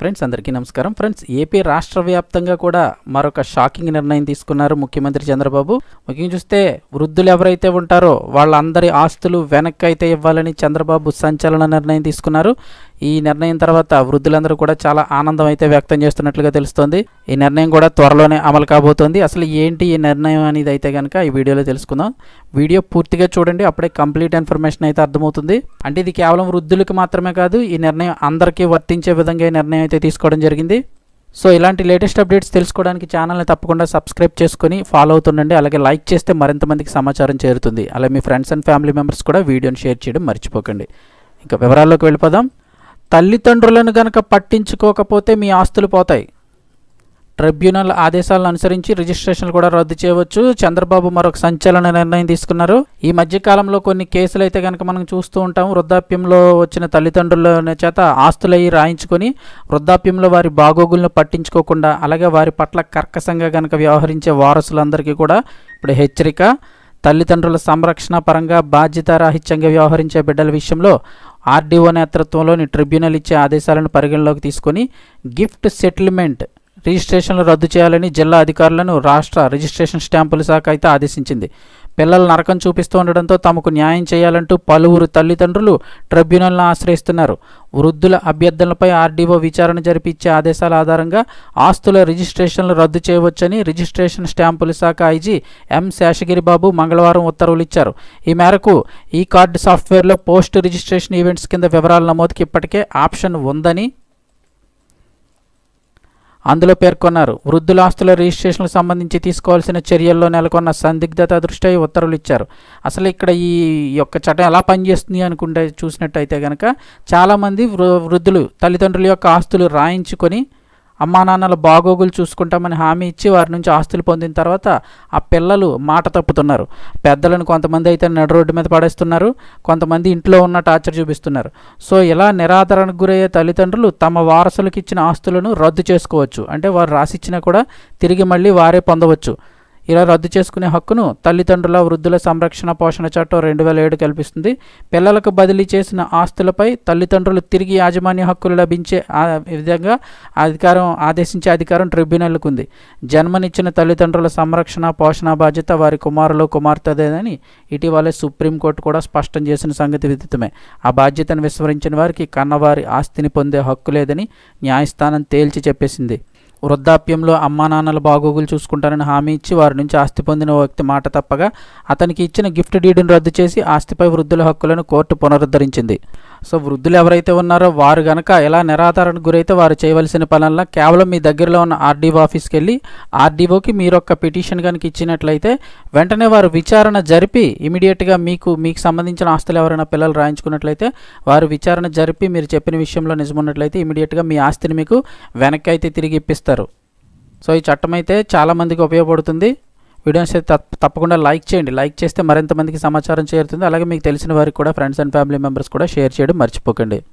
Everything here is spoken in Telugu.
ఫ్రెండ్స్ అందరికీ నమస్కారం. ఫ్రెండ్స్ ఏపీ రాష్ట్ర వ్యాప్తంగా కూడా మరొక షాకింగ్ నిర్ణయం తీసుకున్నారు ముఖ్యమంత్రి చంద్రబాబు. ముఖ్యంగా చూస్తే వృద్ధులు ఎవరైతే ఉంటారో వాళ్ళందరి ఆస్తులు వెనక్కి అయితే ఇవ్వాలని చంద్రబాబు సంచలన నిర్ణయం తీసుకున్నారు. ఈ నిర్ణయం తర్వాత వృద్ధులందరూ కూడా చాలా ఆనందం అయితే వ్యక్తం చేస్తున్నట్లుగా తెలుస్తోంది. ఈ నిర్ణయం కూడా త్వరలోనే అమలు కాబోతోంది. అసలు ఏంటి ఈ నిర్ణయం అనేది అయితే కనుక ఈ వీడియోలో తెలుసుకుందాం. వీడియో పూర్తిగా చూడండి అప్పుడే కంప్లీట్ ఇన్ఫర్మేషన్ అయితే అర్థమవుతుంది. అంటే ఇది కేవలం వృద్ధులకు మాత్రమే కాదు ఈ నిర్ణయం అందరికీ వర్తించే విధంగా ఈ నిర్ణయం అయితే తీసుకోవడం జరిగింది. సో ఇలాంటి లేటెస్ట్ అప్డేట్స్ తెలుసుకోవడానికి ఛానల్ని తప్పకుండా సబ్స్క్రైబ్ చేసుకుని ఫాలో అవుతుండండి. అలాగే లైక్ చేస్తే మరింత మందికి సమాచారం చేరుతుంది. అలాగే మీ ఫ్రెండ్స్ అండ్ ఫ్యామిలీ మెంబర్స్ కూడా వీడియోని షేర్ చేయడం మర్చిపోకండి. ఇంకా వివరాల్లోకి వెళ్ళిపోదాం. తల్లిదండ్రులను గనక పట్టించుకోకపోతే మీ ఆస్తులు పోతాయి. ట్రిబ్యునల్ ఆదేశాలను అనుసరించి రిజిస్ట్రేషన్లు కూడా రద్దు చేయవచ్చు. చంద్రబాబు మరొక సంచలన నిర్ణయం తీసుకున్నారు. ఈ మధ్య కాలంలో కొన్ని కేసులు అయితే కనుక మనం చూస్తూ ఉంటాం. వృద్ధాప్యంలో వచ్చిన తల్లిదండ్రుల చేత ఆస్తులయ్యి రాయించుకొని వృద్ధాప్యంలో వారి బాగోగులను పట్టించుకోకుండా అలాగే వారి పట్ల కర్కశంగా కనుక వ్యవహరించే వారసులందరికీ కూడా ఇప్పుడు హెచ్చరిక. తల్లిదండ్రుల సంరక్షణ పరంగా బాధ్యతారాహిత్యంగా వ్యవహరించే బిడ్డల విషయంలో ఆర్డీఓ నేతృత్వంలోని ట్రిబ్యునల్ ఇచ్చే ఆదేశాలను పరిగణలోకి తీసుకొని గిఫ్ట్ సెటిల్మెంట్ రిజిస్ట్రేషన్లు రద్దు చేయాలని జిల్లా అధికారులను రాష్ట్ర రిజిస్ట్రేషన్ స్టాంపుల శాఖ అయితే ఆదేశించింది. పిల్లలు నరకం చూపిస్తూ ఉండడంతో తమకు న్యాయం చేయాలంటూ పలువురు తల్లిదండ్రులు ట్రిబ్యునల్ను ఆశ్రయిస్తున్నారు. వృద్ధుల అభ్యర్థనలపై ఆర్డీఓ విచారణ జరిపించే ఆదేశాల ఆధారంగా ఆస్తుల రిజిస్ట్రేషన్లు రద్దు చేయవచ్చని రిజిస్ట్రేషన్ స్టాంపుల శాఖ ఐజీ ఎం శేషగిరిబాబు మంగళవారం ఉత్తర్వులు ఇచ్చారు. ఈ మేరకు ఈ కార్డు సాఫ్ట్వేర్లో పోస్ట్ రిజిస్ట్రేషన్ ఈవెంట్స్ కింద వివరాల నమోదుకి ఇప్పటికే ఆప్షన్ ఉందని అందులో పేర్కొన్నారు వృద్ధుల ఆస్తుల రిజిస్ట్రేషన్లకు సంబంధించి తీసుకోవాల్సిన చర్యల్లో నెలకొన్న సందిగ్ధత దృష్ట్యా ఉత్తర్వులు ఇచ్చారు. అసలు ఇక్కడ ఈ యొక్క చట్టం ఎలా పనిచేస్తుంది అనుకుంటే చూసినట్టయితే కనుక చాలామంది వృ వృద్ధులు తల్లిదండ్రుల యొక్క ఆస్తులు రాయించుకొని అమ్మా నాన్నల బాగోగులు చూసుకుంటామని హామీ ఇచ్చి వారి నుంచి ఆస్తులు పొందిన తర్వాత ఆ పిల్లలు మాట తప్పుతున్నారు. పెద్దలను కొంతమంది అయితే నడు రోడ్డు మీద పడేస్తున్నారు. కొంతమంది ఇంట్లో ఉన్న టార్చర్ చూపిస్తున్నారు. సో ఇలా నిరాదరణకు గురయ్యే తల్లిదండ్రులు తమ వారసులకు ఇచ్చిన ఆస్తులను రద్దు చేసుకోవచ్చు. అంటే వారు రాసిచ్చినా కూడా తిరిగి మళ్ళీ వారే పొందవచ్చు. ఇలా రద్దు చేసుకునే హక్కును తల్లిదండ్రుల వృద్ధుల సంరక్షణ పోషణ చట్టం రెండు వేల ఏడు కల్పిస్తుంది. పిల్లలకు బదిలీ చేసిన ఆస్తులపై తల్లిదండ్రులు తిరిగి యాజమాన్య హక్కులు లభించే విధంగా అధికారం ఆదేశించే అధికారం ట్రిబ్యునల్కు ఉంది. జన్మనిచ్చిన తల్లిదండ్రుల సంరక్షణ పోషణ బాధ్యత వారి కుమారులు కుమార్తెదేనని ఇటీవలే సుప్రీంకోర్టు కూడా స్పష్టం చేసిన సంగతి విదితమే. ఆ బాధ్యతను విస్మరించిన వారికి కన్నవారి ఆస్తిని పొందే హక్కు లేదని న్యాయస్థానం తేల్చి చెప్పేసింది. వృద్ధాప్యంలో అమ్మా నాన్నల బాగోగులు చూసుకుంటారని హామీ ఇచ్చి వారి నుంచి ఆస్తి పొందిన వ్యక్తి మాట తప్పగా అతనికి ఇచ్చిన గిఫ్ట్ డీడును రద్దు చేసి ఆస్తిపై వృద్ధుల హక్కులను కోర్టు పునరుద్ధరించింది. సో వృద్ధులు ఎవరైతే ఉన్నారో వారు గనక ఎలా నిరాధారణకు గురైతే వారు చేయవలసిన పనుల్లో కేవలం మీ దగ్గరలో ఉన్న ఆర్డీఓ ఆఫీస్కి వెళ్ళి ఆర్డీఓకి మీరు ఒక పిటిషన్ కనుక ఇచ్చినట్లయితే వెంటనే వారు విచారణ జరిపి ఇమీడియట్గా మీకు మీకు సంబంధించిన ఆస్తులు ఎవరైనా పిల్లలు రాయించుకున్నట్లయితే వారు విచారణ జరిపి మీరు చెప్పిన విషయంలో నిజమున్నట్లయితే ఇమీడియట్గా మీ ఆస్తిని మీకు వెనక్కి అయితే తిరిగి ఇప్పిస్తారు. సో ఈ చట్టం అయితే చాలామందికి ఉపయోగపడుతుంది. వీడియోస్ అయితే తప్ప- తప్పకుండా లైక్ చేయండి. లైక్ చేస్తే మరింత మందికి సమాచారం చేరుతుంది. అలాగే మీకు తెలిసిన వారికి కూడా ఫ్రెండ్స్ అండ్ ఫ్యామిలీ మెంబర్స్ కూడా షేర్ చేయడం మర్చిపోకండి.